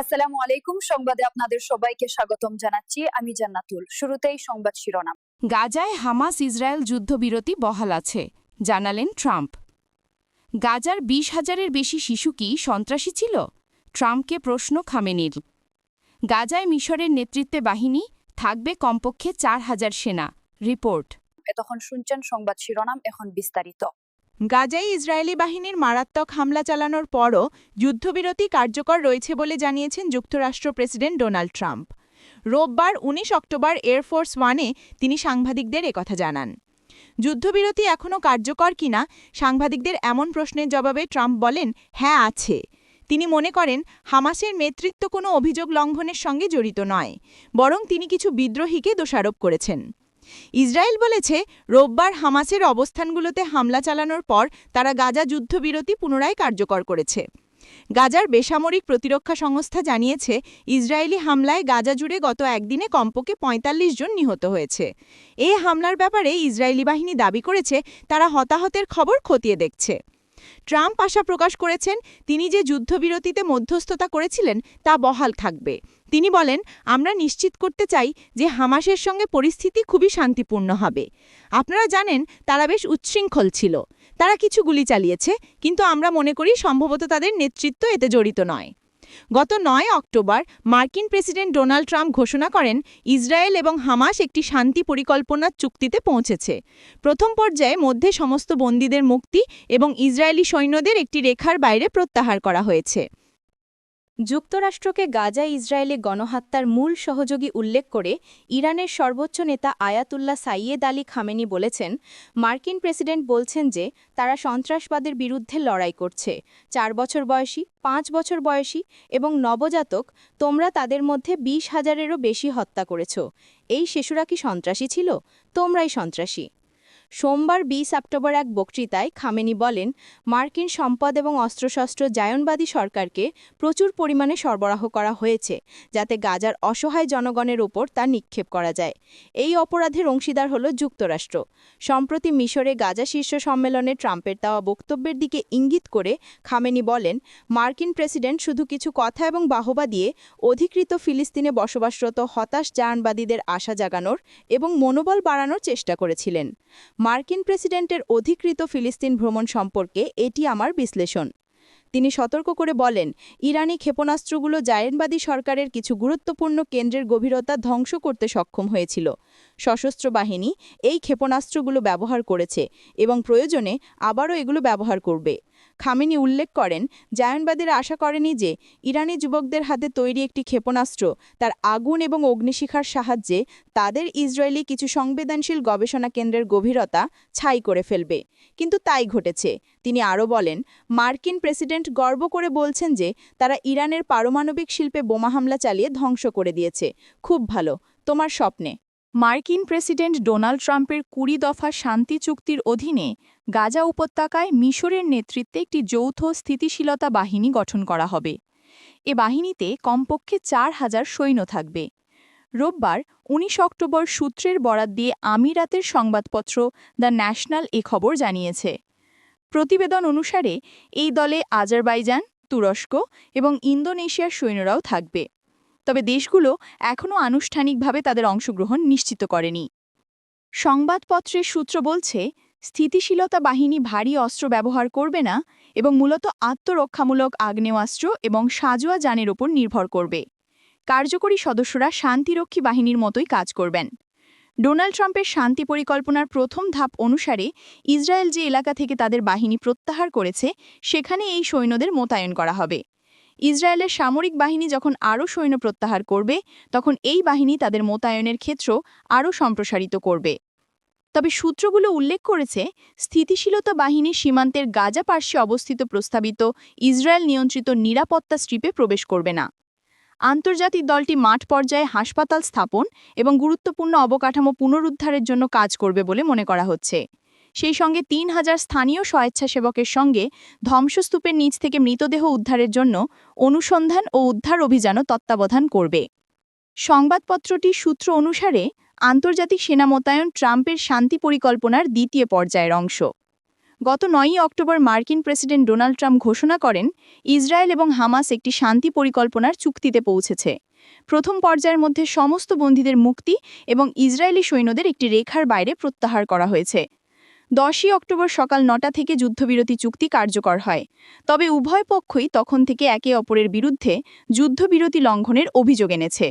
আসসালামু আলাইকুম। সংবাদে আপনাদের সবাইকে স্বাগতম জানাচ্ছি। আমি জান্নাতুল। শুরুতেই সংবাদ শিরোনাম। গাজায় হামাস ইসরায়েল যুদ্ধবিরতি বহাল আছে জানালেন ট্রাম্প। গাজার বিশ হাজারের বেশি শিশু কি সন্ত্রাসী ছিল? ট্রাম্পকে প্রশ্ন খামেনির। গাজায় মিশরের নেতৃত্বে বাহিনী থাকবে কমপক্ষে চার হাজার সেনা রিপোর্ট। এতক্ষণ শুনছেন সংবাদ শিরোনাম এখন বিস্তারিত। গাজায় ইসরায়েলি বাহিনীর মারাত্মক হামলা চালানোর পরও যুদ্ধবিরতি কার্যকর রয়েছে বলে জানিয়েছেন যুক্তরাষ্ট্র প্রেসিডেন্ট ডোনাল্ড ট্রাম্প। রোববার ১৯ অক্টোবর এয়ারফোর্স ওয়ানে তিনি সাংবাদিকদের একথা জানান। যুদ্ধবিরতি এখনও কার্যকর কিনা সাংবাদিকদের এমন প্রশ্নের জবাবে ট্রাম্প বলেন হ্যাঁ আছে। তিনি মনে করেন, হামাসের নেতৃত্ব কোনো অভিযোগ লঙ্ঘনের সঙ্গে জড়িত নয়, বরং তিনি কিছু বিদ্রোহীকে দোষারোপ করেছেন। ইসরায়েল বলেছে, রোববার হামাসের অবস্থানগুলোতে হামলা চালানোর পর তারা গাজা যুদ্ধবিরতি পুনরায় কার্যকর করেছে। গাজার বেসামরিক প্রতিরক্ষা সংস্থা জানিয়েছে, ইসরায়েলি হামলায় গাজা জুড়ে গত একদিনে কমপক্ষে ৪৫ জন নিহত হয়েছে। এ হামলার ব্যাপারে ইসরায়েলি বাহিনী দাবি করেছে, তারা হতাহতের খবর খতিয়ে দেখছে। ট্রাম্প আশা প্রকাশ করেছেন, তিনি যে যুদ্ধবিরতিতে মধ্যস্থতা করেছিলেন, তা বহাল থাকবে। তিনি বলেন, আমরা নিশ্চিত করতে চাই যে হামাসের সঙ্গে পরিস্থিতি খুবই শান্তিপূর্ণ হবে। আপনারা জানেন, তারা বেশ উচ্ছৃঙ্খল ছিল। তারা কিছু গুলি চালিয়েছে, কিন্তু আমরা মনে করি সম্ভবত তাদের নেতৃত্ব এতে জড়িত নয়। গত নয় অক্টোবর মার্কিন প্রেসিডেন্ট ডোনাল্ড ট্রাম্প ঘোষণা করেন ইসরায়েল এবং হামাস একটি শান্তি পরিকল্পনার চুক্তিতে পৌঁছেছে। প্রথম পর্যায়ে মধ্যে সমস্ত বন্দীদের মুক্তি এবং ইসরায়েলি সৈন্যদের একটি রেখার বাইরে প্রত্যাহার করা হয়েছে। যুক্তরাষ্ট্রকে গাজা ইসরায়েলে গণহত্যার মূল সহযোগী উল্লেখ করে ইরানের সর্বোচ্চ নেতা আয়াতুল্লাহ সাইয়েদ আলী খামেনি বলেছেন, মার্কিন প্রেসিডেন্ট বলছেন যে তারা সন্ত্রাসবাদের বিরুদ্ধে লড়াই করছে। চার বছর বয়সী, পাঁচ বছর বয়সী এবং নবজাতক, তোমরা তাদের মধ্যে বিশ হাজারেরও বেশি হত্যা করেছ। এই শিশুরা কি সন্ত্রাসী ছিল? তোমরাই সন্ত্রাসী। সোমবার বিশ অক্টোবর এক বক্তৃতায় খামেনি বলেন, মার্কিন সম্পদ এবং অস্ত্রশস্ত্র জায়নবাদী সরকারকে প্রচুর পরিমাণে সরবরাহ করা হয়েছে, যাতে গাজার অসহায় জনগণের ওপর তা নিক্ষেপ করা যায়। এই অপরাধের অংশীদার হল যুক্তরাষ্ট্র। সম্প্রতি মিশরে গাজা শীর্ষ সম্মেলনে ট্রাম্পের দেওয়া বক্তব্যের দিকে ইঙ্গিত করে খামেনি বলেন, মার্কিন প্রেসিডেন্ট শুধু কিছু কথা এবং বাহবা দিয়ে অধিকৃত ফিলিস্তিনে বসবাসরত হতাশ জায়নবাদীদের আশা জাগানোর এবং মনোবল বাড়ানোর চেষ্টা করেছিলেন। মার্কিন প্রেসিডেন্টের অধিকৃত ফিলিস্তিন ভ্রমণ সম্পর্কে এটি আমার বিশ্লেষণ। তিনি সতর্ক করে বলেন, ইরানি ক্ষেপণাস্ত্রগুলো জায়েনবাদী সরকারের কিছু গুরুত্বপূর্ণ কেন্দ্রের গভীরতা ধ্বংস করতে সক্ষম হয়েছিল। সশস্ত্র বাহিনী এই ক্ষেপণাস্ত্রগুলো ব্যবহার করেছে এবং প্রয়োজনে আবারও এগুলো ব্যবহার করবে। খামেনি উল্লেখ করেন, জায়নবাদীরা আশা করেনি যে ইরানি যুবকদের হাতে তৈরি একটি ক্ষেপণাস্ত্র, তার আগুন এবং অগ্নিশিখার সাহায্যে তাদের ইসরায়েলি কিছু সংবেদনশীল গবেষণা কেন্দ্রের গভীরতা ছাই করে ফেলবে। কিন্তু তাই ঘটেছে। তিনি আরও বলেন, মার্কিন প্রেসিডেন্ট গর্ব করে বলছেন যে তারা ইরানের পারমাণবিক শিল্পে বোমা হামলা চালিয়ে ধ্বংস করে দিয়েছে। খুব ভালো, তোমার স্বপ্নে। মার্কিন প্রেসিডেন্ট ডোনাল্ড ট্রাম্পের কুড়ি দফা শান্তি চুক্তির অধীনে গাজা উপত্যকায় মিশরের নেতৃত্বে একটি যৌথ স্থিতিশীলতা বাহিনী গঠন করা হবে। এ বাহিনীতে কমপক্ষে চার হাজার সৈন্য থাকবে। রোববার ১৯ অক্টোবর সূত্রের বরাত দিয়ে আমিরাতের সংবাদপত্র দ্য ন্যাশনাল এ খবর জানিয়েছে। প্রতিবেদন অনুসারে এই দলে আজারবাইজান, তুরস্ক এবং ইন্দোনেশিয়ার সৈন্যরাও থাকবে। তবে দেশগুলো এখনও আনুষ্ঠানিকভাবে তাদের অংশগ্রহণ নিশ্চিত করেনি। সংবাদপত্রের সূত্র বলছে, স্থিতিশীলতা বাহিনী ভারী অস্ত্র ব্যবহার করবে না এবং মূলত আত্মরক্ষামূলক আগ্নেয়াস্ত্র এবং সাজোয়া যানের ওপর নির্ভর করবে। কার্যকরী সদস্যরা শান্তিরক্ষী বাহিনীর মতোই কাজ করবেন। ডোনাল্ড ট্রাম্পের শান্তি পরিকল্পনার প্রথম ধাপ অনুসারে ইসরায়েল যে এলাকা থেকে তাদের বাহিনী প্রত্যাহার করেছে, সেখানে এই সৈন্যদের মোতায়েন করা হবে। ইসরায়েলের সামরিক বাহিনী যখন আরও সৈন্য প্রত্যাহার করবে, তখন এই বাহিনী তাদের মোতায়েনের ক্ষেত্র আরও সম্প্রসারিত করবে। তবে সূত্রগুলো উল্লেখ করেছে, স্থিতিশীলতা বাহিনী সীমান্তের গাজা পার্শ্বে অবস্থিত প্রস্তাবিত ইসরায়েল নিয়ন্ত্রিত নিরাপত্তা স্ট্রিপে প্রবেশ করবে না। আন্তর্জাতিক দলটি মাঠ পর্যায়ে হাসপাতাল স্থাপন এবং গুরুত্বপূর্ণ অবকাঠামো পুনরুদ্ধারের জন্য কাজ করবে বলে মনে করা হচ্ছে। সেই সঙ্গে তিন হাজার স্থানীয় স্বেচ্ছাসেবকের সঙ্গে ধ্বংসস্তূপের নিচ থেকে মৃতদেহ উদ্ধারের জন্য অনুসন্ধান ও উদ্ধার অভিযানও তত্ত্বাবধান করবে। সংবাদপত্রটি সূত্র অনুসারে আন্তর্জাতিক সেনা মোতায়েন ট্রাম্পের শান্তি পরিকল্পনার দ্বিতীয় পর্যায়ের অংশ। গত নয়ই অক্টোবর মার্কিন প্রেসিডেন্ট ডোনাল্ড ট্রাম্প ঘোষণা করেন, ইসরায়েল এবং হামাস একটি শান্তি পরিকল্পনার চুক্তিতে পৌঁছেছে। প্রথম পর্যায়ের মধ্যে সমস্ত বন্দীদের মুক্তি এবং ইসরায়েলি সৈন্যদের একটি রেখার বাইরে প্রত্যাহার করা হয়েছে। দশই অক্টোবর সকাল নটা থেকে যুদ্ধবিরতি চুক্তি কার্যকর হয়। তবে উভয় পক্ষই তখন থেকে একে অপরের বিরুদ্ধে যুদ্ধবিরতি লঙ্ঘনের অভিযোগ এনেছে।